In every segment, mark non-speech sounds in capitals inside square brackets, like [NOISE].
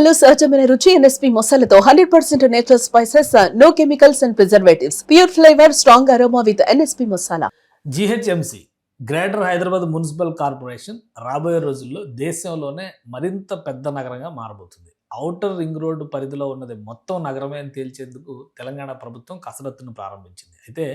ఎన్నికల్లో సహజమైన రుచి NSP మొసలతో hundred percent natural spices no chemicals and preservatives pure flavour strong aroma with NSP masala. GHMC greater Hyderabad municipal corporation రాబోయే రోజుల్లో దేశంలోనే మరింత పెద్ద నగరంగా మారబోతుంది. ఔటర్ రింగ్ రోడ్డు పరిధిలో ఉన్నది మొత్తం నగరమే అని తేల్చేందుకు తెలంగాణ ప్రభుత్వం కసరత్తును ప్రారంభించింది. అయితే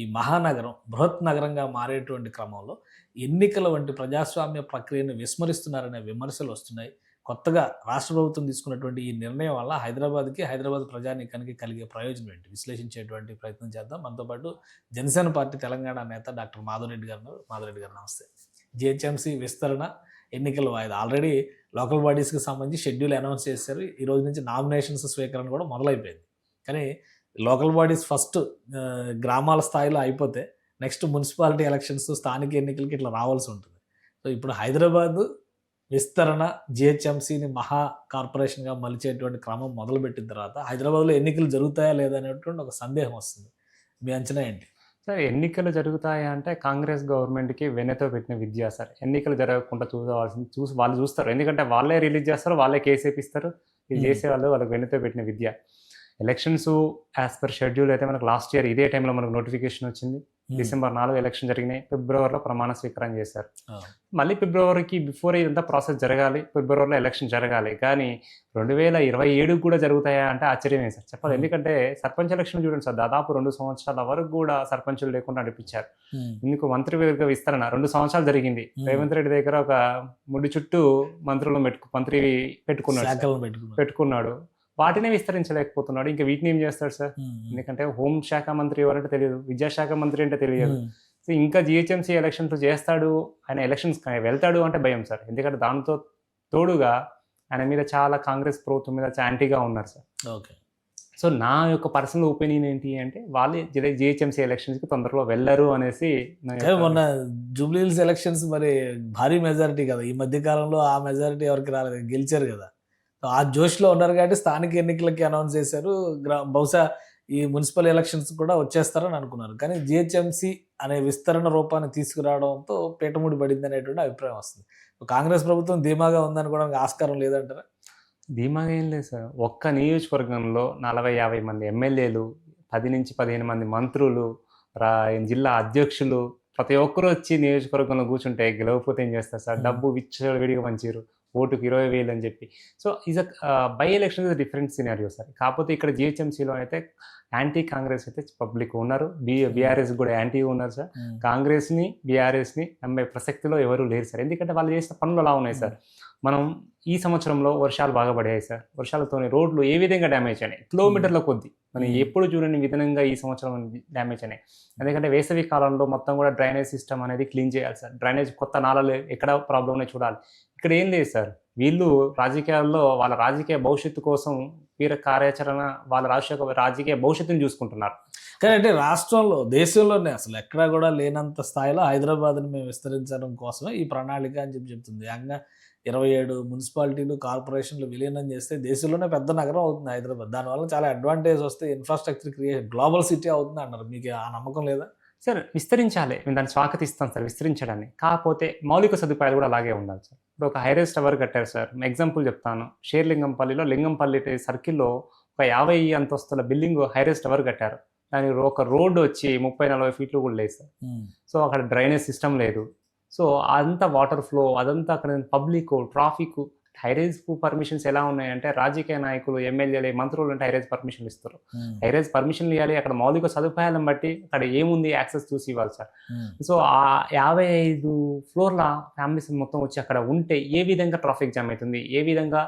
ఈ మహానగరం బృహత్ నగరంగా మారేటువంటి క్రమంలో ఎన్నికల వంటి ప్రజాస్వామ్య ప్రక్రియను విస్మరిస్తున్నారనే విమర్శలు వస్తున్నాయి. కొత్తగా రాష్ట్ర ప్రభుత్వం తీసుకున్నటువంటి ఈ నిర్ణయం వల్ల హైదరాబాద్కి హైదరాబాద్ ప్రజానీకానికి కలిగే ప్రయోజనం ఏంటి? విశ్లేషించేటువంటి ప్రయత్నం చేద్దాం. మనతో పాటు జనసేన పార్టీ తెలంగాణ నేత డాక్టర్ మాధవరెడ్డి గారు మాధురెడ్డి మాధవరెడ్డి గారు నమస్తే. జిహెచ్ఎంసీ విస్తరణ ఎన్నికల వాయిదా. ఆల్రెడీ లోకల్ బాడీస్కి సంబంధించి షెడ్యూల్ అనౌన్స్ చేశారు. ఈ రోజు నుంచి నామినేషన్స్ స్వీకరణ కూడా మొదలైపోయింది. కానీ లోకల్ బాడీస్ ఫస్ట్ గ్రామాల స్థాయిలో అయిపోతే నెక్స్ట్ మున్సిపాలిటీ ఎలక్షన్స్ స్థానిక ఎన్నికలకి ఇట్లా రావాల్సి ఉంటుంది. సో ఇప్పుడు హైదరాబాద్ విస్తరణ జిహెచ్ఎంసీని మహా కార్పొరేషన్గా మలిచేటువంటి క్రమం మొదలుపెట్టిన తర్వాత హైదరాబాద్లో ఎన్నికలు జరుగుతాయా లేదా అనేటువంటి ఒక సందేహం వస్తుంది. మీ అంచనా ఏంటి? సార్ ఎన్నికలు జరుగుతాయి అంటే కాంగ్రెస్ గవర్నమెంట్కి వెన్నెతో పెట్టిన విద్య సార్. ఎన్నికలు జరగకుండా చూసుకోవాల్సింది చూసి వాళ్ళు చూస్తారు. ఎందుకంటే వాళ్ళే రిలీజ్ చేస్తారు వాళ్ళే కేసు వేపిస్తారు. ఇది Hmm. చేసే వాళ్ళు వాళ్ళకి వెన్నెతో పెట్టిన విద్య. ఎలక్షన్స్ యాజ్ పర్ షెడ్యూల్ అయితే మనకు లాస్ట్ ఇయర్ ఇదే టైంలో మనకు నోటిఫికేషన్ వచ్చింది. డిసెంబర్ నాలుగు ఎలక్షన్ జరిగినాయి. ఫిబ్రవరిలో ప్రమాణ స్వీకారం చేశారు. మళ్ళీ ఫిబ్రవరికి బిఫోర్ ఇదంతా ప్రాసెస్ జరగాలి. ఫిబ్రవరిలో ఎలక్షన్ జరగాలి. కానీ రెండు వేల ఇరవై ఏడు కూడా జరుగుతాయా అంటే ఆశ్చర్యమే సార్. చెప్పాలి. Hmm. ఎందుకంటే సర్పంచ్ ఎలక్షన్ చూడండి సార్. దాదాపు రెండు సంవత్సరాల వరకు కూడా సర్పంచులు లేకుండా నడిపించారు. ఉమ్. ఇందుకు మంత్రివర్గ విస్తరణ రెండు సంవత్సరాలు జరిగింది. Hmm. రేవంత్ రెడ్డి దగ్గర ఒక ముడి చుట్టూ మంత్రులు పెట్టుకు మంత్రి పెట్టుకున్నాడు. పెట్టుకున్నాడు. వాటినే విస్తరించలేకపోతున్నాడు. ఇంకా వీటిని ఏం చేస్తాడు సార్. ఎందుకంటే హోం శాఖ మంత్రి ఎవరంటే తెలియదు. విద్యాశాఖ మంత్రి అంటే తెలియదు. సో ఇంకా జిహెచ్ఎంసీ ఎలక్షన్స్ చేస్తాడు. ఆయన ఎలక్షన్స్ వెళ్తాడు అంటే భయం సార్. ఎందుకంటే దాంతో తోడుగా ఆయన మీద చాలా కాంగ్రెస్ ప్రభుత్వం మీద యాంటీగా ఉన్నారు సార్. ఓకే. సో నా యొక్క పర్సనల్ ఒపీనియన్ ఏంటి అంటే వాళ్ళు జిహెచ్ఎంసీ ఎలక్షన్స్కి తొందరలో వెళ్ళరు అనేసి మొన్న జూబ్లీహిల్స్ ఎలక్షన్స్ మరి భారీ మెజారిటీ కదా. ఈ మధ్య కాలంలో ఆ మెజారిటీ ఎవరికి రాలేదు. గెలిచారు కదా. ఆ జోష్లో ఉన్నారు కాబట్టి స్థానిక ఎన్నికలకి అనౌన్స్ చేశారు. గ్రా- బహుశా ఈ మున్సిపల్ ఎలక్షన్స్ కూడా వచ్చేస్తారని అనుకున్నారు. కానీ జిహెచ్ఎంసీ అనే విస్తరణ రూపాన్ని తీసుకురావడంతో పీటముడి పడింది అనేటువంటి అభిప్రాయం వస్తుంది. కాంగ్రెస్ ప్రభుత్వం ధీమాగా ఉందనుకోవడానికి ఆస్కారం లేదంటారా? ధీమాగా ఏం లేదు సార్. ఒక్క నియోజకవర్గంలో నలభై యాభై మంది ఎమ్మెల్యేలు పది నుంచి పదిహేను మంది మంత్రులు జిల్లా అధ్యక్షులు ప్రతి ఒక్కరు వచ్చి నియోజకవర్గంలో కూర్చుంటే గెలవకపోతే ఏం చేస్తారు సార్. డబ్బు విచ్చలవిడిగా పంచారు ఓటుకు ఇరవై వేలు అని చెప్పి. So is by election is different scenario sir కాకపోతే ఇక్కడ జిహెచ్ఎంసీలో అయితే యాంటీ కాంగ్రెస్ అయితే పబ్లిక్ ఉన్నారు. బి బీఆర్ఎస్ కూడా యాంటీ ఉన్నారు సార్ కాంగ్రెస్ని బీఆర్ఎస్ని నమ్మే ప్రసక్తిలో ఎవరు లేరు సార్ ఎందుకంటే వాళ్ళు చేసిన పనులు అలా ఉన్నాయి సార్ మనం ఈ సంవత్సరంలో వర్షాలు బాగా పడాయి సార్. వర్షాలతోని రోడ్లు ఏ విధంగా డ్యామేజ్ అయినాయి? కిలోమీటర్ల కొద్ది. మనం. ఎప్పుడు చూడని విధంగా ఈ సంవత్సరం డ్యామేజ్ అయినాయి. ఎందుకంటే వేసవి కాలంలో మొత్తం కూడా డ్రైనేజ్ సిస్టమ్ అనేది క్లీన్ చేయాలి సార్. డ్రైనేజ్ కొత్త నాళాలు ఎక్కడ ప్రాబ్లం ఉన్నాయో చూడాలి. ఇక్కడ ఏం లేదు సార్. వీళ్ళు రాజకీయాల్లో వాళ్ళ రాజకీయ భవిష్యత్తు కోసం వీర కార్యాచరణ వాళ్ళ రాజకీయ రాజకీయ భవిష్యత్తుని చూసుకుంటున్నారు. కానీ అంటే రాష్ట్రంలో దేశంలోనే అసలు ఎక్కడా కూడా లేనంత స్థాయిలో హైదరాబాద్ని మేము విస్తరించడం కోసమే ఈ ప్రణాళిక అని చెప్పి చెప్తుంది. ఏకంగా ఇరవై ఏడు మున్సిపాలిటీలు కార్పొరేషన్లు విలీనం చేస్తే దేశంలోనే పెద్ద నగరం అవుతుంది హైదరాబాద్. దానివల్ల చాలా అడ్వాంటేజ్ వస్తే ఇన్ఫ్రాస్ట్రక్చర్ క్రియేట్ గ్లోబల్ సిటీ అవుతుంది అన్నారు మీకు ఆ నమ్మకం లేదా? సార్ విస్తరించాలి. మేము దాన్ని స్వాగతిస్తాం సార్ విస్తరించడాన్ని. కాకపోతే మౌలిక సదుపాయాలు కూడా అలాగే ఉండాలి సార్. ఇప్పుడు ఒక హైరేస్ టవర్ కట్టారు సార్. ఎగ్జాంపుల్ చెప్తాను. షేర్లింగంపల్లిలో లింగంపల్లి సర్కిల్లో ఒక యాభై అంతస్తుల బిల్డింగ్ హైరేస్ టవర్ కట్టారు. దానికి ఒక రోడ్డు వచ్చి ముప్పై నలభై ఫీట్లు కూడా లేదు సార్. సో అక్కడ డ్రైనేజ్ సిస్టమ్ లేదు. సో అంతా వాటర్ ఫ్లో అదంతా అక్కడ పబ్లిక్ ట్రాఫిక్ హైరేజ్ పర్మిషన్స్ ఎలా ఉన్నాయంటే రాజకీయ నాయకులు ఎమ్మెల్యేలు మంత్రులు అంటే హైరేజ్ పర్మిషన్లు ఇస్తారు. హైరేజ్ పర్మిషన్లు ఇవ్వాలి అక్కడ మౌలిక సదుపాయాలను బట్టి అక్కడ ఏముంది యాక్సెస్ చూసి ఇవ్వాలి సార్. సో ఆ యాభై ఐదు ఫ్లోర్ల ఫ్యామిలీస్ మొత్తం వచ్చి అక్కడ ఉంటే ఏ విధంగా ట్రాఫిక్ జామ్ అవుతుంది? ఏ విధంగా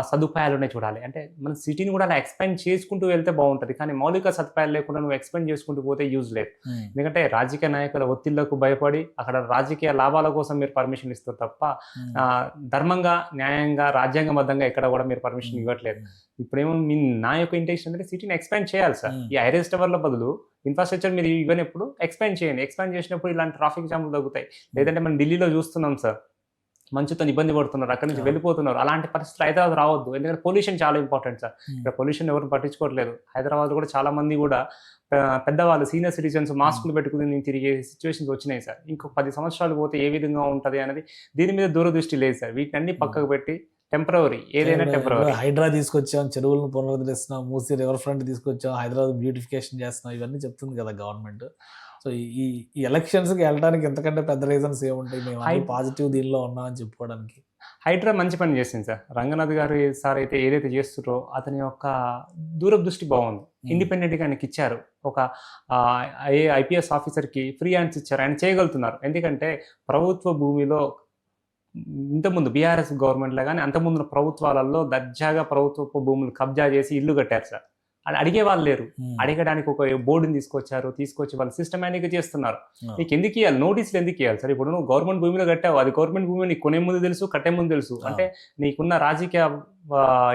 సదుపాయాలు ఉన్నాయి చూడాలి. అంటే మన సిటీని కూడా అలా ఎక్స్పెండ్ చేసుకుంటూ వెళ్తే బాగుంటుంది. కానీ మౌలిక సదుపాయాలు లేకుండా నువ్వు ఎక్స్పెండ్ చేసుకుంటూ పోతే యూజ్ లేదు. ఎందుకంటే రాజకీయ నాయకుల ఒత్తిళ్ళకు భయపడి అక్కడ రాజకీయ లాభాల కోసం మీరు పర్మిషన్ ఇస్తారు తప్ప ఆ, ధర్మంగా న్యాయంగా రాజ్యాంగబద్ధంగా ఎక్కడ కూడా మీరు పర్మిషన్ ఇవ్వట్లేదు. ఇప్పుడేమో మీ నా యొక్క ఇంటెన్షన్ అంటే సిటీని ఎక్స్పాండ్ చేయాలి సార్. Hmm. ఈ ఐరేస్ టవర్ల బదులు ఇన్ఫ్రాస్ట్రక్చర్ మీరు ఇవ్వనప్పుడు ఎక్స్పాండ్ చేయండి. ఎక్స్పాండ్ చేసినప్పుడు ఇలాంటి ట్రాఫిక్ జామ్లు తగ్గుతాయి. లేదంటే మనం ఢిల్లీలో చూస్తున్నాం సార్. మంచుతో ఇబ్బంది పడుతున్నారు అక్కడి నుంచి. వెళ్ళిపోతున్నారు. అలాంటి పరిస్థితులు హైదరాబాద్ రావద్దు. ఎందుకంటే పొల్యూషన్ చాలా ఇంపార్టెంట్ సార్. ఇక్కడ పొల్యూషన్ ఎవరు పట్టించుకోవట్లేదు. హైదరాబాద్ కూడా చాలా మంది కూడా పెద్దవాళ్ళు సీనియర్ సిటిజన్స్ మాస్కులు పెట్టుకుని తిరిగే సిచ్యువేషన్స్ వచ్చినాయి సార్. ఇంకో పది సంవత్సరాలు పోతే ఏ విధంగా ఉంటుంది అనేది దీని మీద దూరదృష్టి లేదు సార్. వీటిని అన్ని పక్కకు పెట్టి టెంపరవరీ ఏదైనా టెంపరవరీ హైడ్రా తీసుకొచ్చాం చెరువులను పునరుద్ధరిస్తున్నాం మూసి రివర్ ఫ్రంట్ తీసుకొచ్చాం హైదరాబాద్ బ్యూటిఫికేషన్ చేస్తున్నాం ఇవన్నీ చెప్తుంది కదా గవర్నమెంట్ సో ఈ ఈ ఎలక్షన్స్కి వెళ్ళడానికి ఎంతకంటే పెద్ద రీజన్స్ ఏముంటాయి? మేము హై- పాజిటివ్ దీనిలో ఉన్నామని చెప్పుకోవడానికి. హైడ్రా మంచి పని చేసింది సార్. రంగనాథ్ గారు సార్ అయితే ఏదైతే చేస్తున్నారో అతని యొక్క దూరదృష్టి బాగుంది. ఇండిపెండెంట్గా ఆయనకి ఇచ్చారు. ఒక ఏ ఐపీఎస్ ఆఫీసర్కి ఫ్రీ హ్యాండ్స్ ఇచ్చారు. ఆయన చేయగలుగుతున్నారు. ఎందుకంటే ప్రభుత్వ భూమిలో ఇంతకుముందు బీఆర్ఎస్ గవర్నమెంట్లో కానీ అంతకుముందు ప్రభుత్వాలలో దర్జాగా ప్రభుత్వ భూములు కబ్జా చేసి ఇల్లు కట్టారు సార్. అది అడిగే వాళ్ళు లేరు. అడగడానికి ఒక బోర్డుని తీసుకొచ్చారు తీసుకొచ్చి వాళ్ళు సిస్టమేటిక్గా చేస్తున్నారు. నీకు ఎందుకు ఇవ్వాలి నోటీసులు ఎందుకు ఇవ్వాలి సార్ ఇప్పుడు నువ్వు గవర్నమెంట్ భూమిలో కట్టావు అది గవర్నమెంట్ భూమి నీకు కొనే ముందు తెలుసు కట్టే ముందు తెలుసు. అంటే నీకున్న రాజకీయ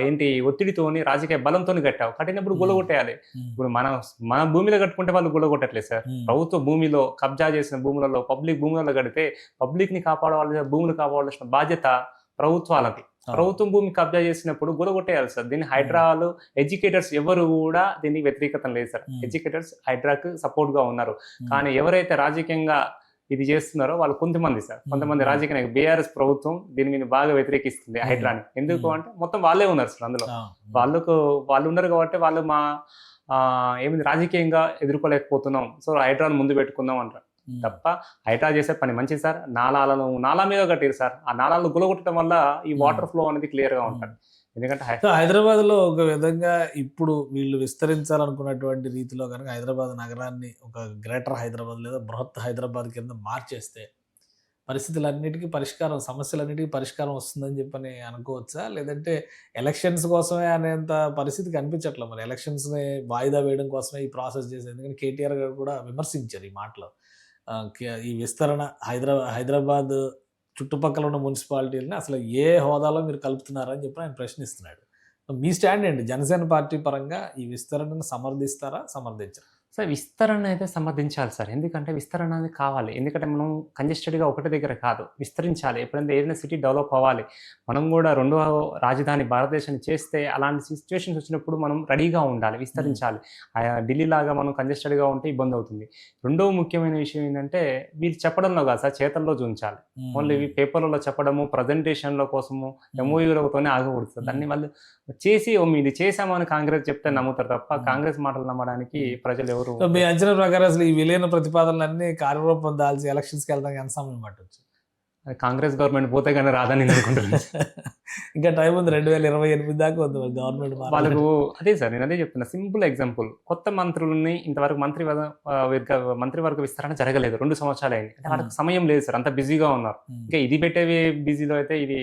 ఏంటి ఒత్తిడితోని రాజకీయ బలంతో కట్టావు కట్టినప్పుడు. గులగొట్టేయాలి. ఇప్పుడు మన మన భూమిలో కట్టుకుంటే వాళ్ళు గులగొట్టట్లేదు సార్. ప్రభుత్వ భూమిలో కబ్జా చేసిన భూములలో పబ్లిక్ భూములలో కడితే పబ్లిక్ని కాపాడవలసిన భూములు కాపాడాల్సిన బాధ్యత ప్రభుత్వాలది ఆ. ప్రభుత్వం భూమి కబ్జా చేసినప్పుడు గులగొట్టేయాలి సార్ దీన్ని హైడ్రాలు ఎడ్యుకేటర్స్ ఎవరు కూడా దీనికి వ్యతిరేకత లేదు సార్. ఎడ్యుకేటర్స్ హైడ్రాకు సపోర్ట్గా ఉన్నారు. కానీ ఎవరైతే రాజకీయంగా ఇది చేస్తున్నారో వాళ్ళు కొంతమంది సార్ కొంతమంది. రాజకీయ బీఆర్ఎస్ ప్రభుత్వం దీని మీద బాగా వ్యతిరేకిస్తుంది. హైడ్రాని ఎందుకు. అంటే మొత్తం వాళ్ళే ఉన్నారు సార్ అందులో. వాళ్ళకు వాళ్ళు ఉన్నారు కాబట్టి వాళ్ళు మా ఏమిది రాజకీయంగా ఎదుర్కోలేకపోతున్నాం సో హైడ్రాను ముందు పెట్టుకుందాం అంటారు. తప్ప హైడ్రా చేసే పని మంచిది సార్. నాలాలను నాలా మీద కట్టారు సార్. ఆ నాలాలను గులగొట్టడం వల్ల ఈ వాటర్ ఫ్లో అనేది క్లియర్గా ఉంటుంది. ఎందుకంటే హైదరాబాద్లో ఒక విధంగా ఇప్పుడు వీళ్ళు విస్తరించాలనుకున్నటువంటి రీతిలో కనుక హైదరాబాద్ నగరాన్ని ఒక గ్రేటర్ హైదరాబాద్ లేదా బృహత్ హైదరాబాద్ కింద మార్చేస్తే పరిస్థితులన్నిటికీ పరిష్కారం సమస్యలన్నిటికీ పరిష్కారం వస్తుందని చెప్పని అనుకోవచ్చా? లేదంటే ఎలక్షన్స్ కోసమే అనేంత పరిస్థితి కనిపించట్లే మరి? ఎలక్షన్స్ని వాయిదా వేయడం కోసమే ఈ ప్రాసెస్ చేసేది. ఎందుకంటే కేటీఆర్ గారు కూడా విమర్శించారు ఈ మాటలో. ఈ విస్తరణ హైదరాబాద్ హైదరాబాద్ చుట్టుపక్కల ఉన్న మున్సిపాలిటీలని అసలు ఏ హోదాలో మీరు కలుపుతున్నారని చెప్పి ఆయన ప్రశ్నిస్తున్నాడు. మీ స్టాండ్ ఏంటి? జనసేన పార్టీ పరంగా ఈ విస్తరణను సమర్థిస్తారా? సమర్థించరా? సార్ విస్తరణ అయితే సమర్థించాలి సార్. ఎందుకంటే విస్తరణ అనేది కావాలి. ఎందుకంటే మనం కంజెస్టెడ్గా ఒకటి దగ్గర కాదు. విస్తరించాలి. ఎప్పుడైనా ఏదైనా సిటీ డెవలప్ అవ్వాలి. మనం కూడా రెండో రాజధాని భారతదేశాన్ని చేస్తే అలాంటి సిచ్యువేషన్స్ వచ్చినప్పుడు మనం రెడీగా ఉండాలి విస్తరించాలి. ఆ ఢిల్లీ లాగా మనం కంజెస్టెడ్గా ఉంటే ఇబ్బంది అవుతుంది. రెండో ముఖ్యమైన విషయం ఏంటంటే వీళ్ళు చెప్పడంలో కాదు సార్ చేతల్లో చూపించాలి ఓన్లీ పేపర్లలో చెప్పడము ప్రజెంటేషన్ల కోసము ఎంఓయూలతోనే ఆగకూడదు. దాన్ని వాళ్ళు చేసి "ఓ, ఇది చేశామని కాంగ్రెస్ చెప్తే నమ్ముతారు తప్ప. కాంగ్రెస్ మాటలు నమ్మడానికి ప్రజలు ఎవరు మీ అంచనా ప్రకారం అసలు ఈ విలీన ప్రతిపాదనలన్నీ కార్యరూపం దాల్చి ఎలక్షన్స్కి వెళ్తానికి ఎంత సమయం పట్టొచ్చు? అది కాంగ్రెస్ గవర్నమెంట్ పోతే కానీ రాదని నేను అనుకుంటున్నాను [LAUGHS] ఇంకా టైం ఉంది రెండు వేల ఇరవై ఎనిమిది దాకా ఉంది గవర్నమెంట్ వాళ్ళకు అదే సార్ నేను అదే చెప్తున్నా. Simple example. కొత్త మంత్రులని ఇంతవరకు మంత్రి మంత్రివర్గ విస్తరణ జరగలేదు. రెండు సంవత్సరాలు అయింది అంటే వాళ్ళకి సమయం లేదు సార్ అంత బిజీగా ఉన్నారు. ఇంకా ఇది పెట్టేవి బిజీలో అయితే ఇది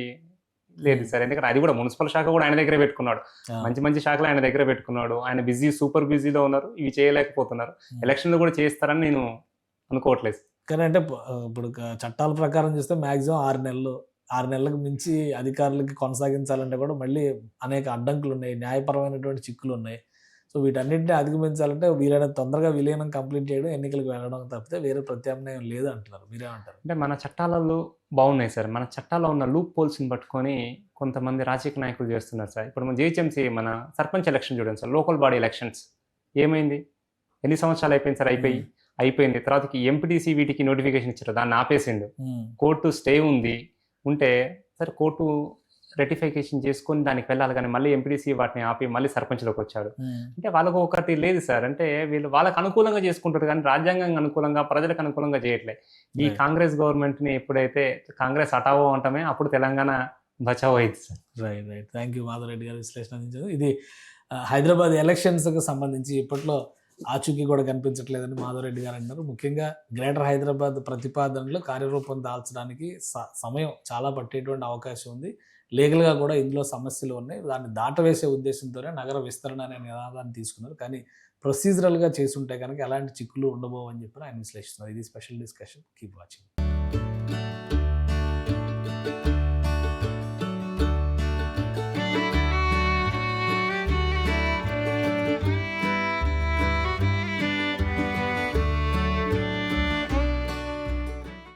లేదు సార్. ఎందుకంటే అది కూడా మున్సిపల్ శాఖ కూడా ఆయన దగ్గరే పెట్టుకున్నాడు. మంచి మంచి శాఖలు ఆయన దగ్గర పెట్టుకున్నాడు. ఆయన బిజీ సూపర్ బిజీలో ఉన్నారు. ఇవి చేయలేకపోతున్నారు. ఎలక్షన్లు కూడా చేస్తారని నేను అనుకోవట్లేదు. కానీ అంటే ఇప్పుడు చట్టాల ప్రకారం చూస్తే మాక్సిమం ఆరు నెలలు ఆరు నెలలకు మించి అధికారులకి కొనసాగించాలంటే కూడా మళ్ళీ అనేక అడ్డంకులు ఉన్నాయి. న్యాయపరమైనటువంటి చిక్కులు ఉన్నాయి. సో వీటన్నింటినీ అధిగమించాలంటే వీలైన తొందరగా విలీనం కంప్లీట్ చేయడం ఎన్నికలకు వెళ్ళడం తప్పితే వేరే ప్రత్యామ్నాయం లేదు అంటున్నారు. మీరేమంటారు? అంటే మన చట్టాలలో బాగున్నాయి సార్. మన చట్టాల్లో ఉన్న లూప్ పోల్స్ని పట్టుకొని కొంతమంది రాజకీయ నాయకులు చేస్తున్నారు సార్. ఇప్పుడు మన జిహెచ్ఎంసీ మన సర్పంచ్ ఎలక్షన్ చూడండి సార్. లోకల్ బాడీ ఎలక్షన్స్ ఏమైంది? ఎన్ని సంవత్సరాలు అయిపోయింది సార్? అయిపోయి అయిపోయింది. తర్వాతకి ఎంపీటీసీ వీటికి నోటిఫికేషన్ ఇచ్చారు. దాన్ని ఆపేసిండు. కోర్టు స్టే ఉంది. ఉంటే సరే కోర్టు రెటిఫికేషన్ చేసుకొని దానికి వెళ్ళాలి కానీ మళ్ళీ ఎంపీటీసీ వాటిని ఆపి మళ్ళీ సర్పంచ్లోకి వచ్చాడు. అంటే వాళ్ళకు ఒకటి లేదు సార్. అంటే వీళ్ళు వాళ్ళకి అనుకూలంగా చేసుకుంటారు కానీ రాజ్యాంగం అనుకూలంగా ప్రజలకు అనుకూలంగా చేయట్లేదు ఈ. కాంగ్రెస్ గవర్నమెంట్ని ఎప్పుడైతే కాంగ్రెస్ హటావో అంటామే అప్పుడు తెలంగాణ బచావో అయింది sir. Right right thank you Madhava Reddy గారు విశ్లేషణ అందించారు. ఇది హైదరాబాద్ ఎలక్షన్స్కి సంబంధించి ఇప్పట్లో ఆచూకీ కూడా కనిపించట్లేదని మాధవరెడ్డి గారు అన్నారు. ముఖ్యంగా గ్రేటర్ హైదరాబాద్ ప్రతిపాదనలు కార్యరూపం దాల్చడానికి స- సమయం చాలా పట్టేటువంటి అవకాశం ఉంది. లీగల్గా కూడా ఇందులో సమస్యలు ఉన్నాయి. దాన్ని దాటవేసే ఉద్దేశంతోనే నగర విస్తరణ అనే నినాదాన్ని తీసుకున్నారు. కానీ ప్రొసీజరల్గా చేసుంటే కనుక ఎలాంటి చిక్కులు ఉండబోవని చెప్పి ఆయన విశ్లేషిస్తున్నారు. ఇది స్పెషల్ డిస్కషన్. Keep watching.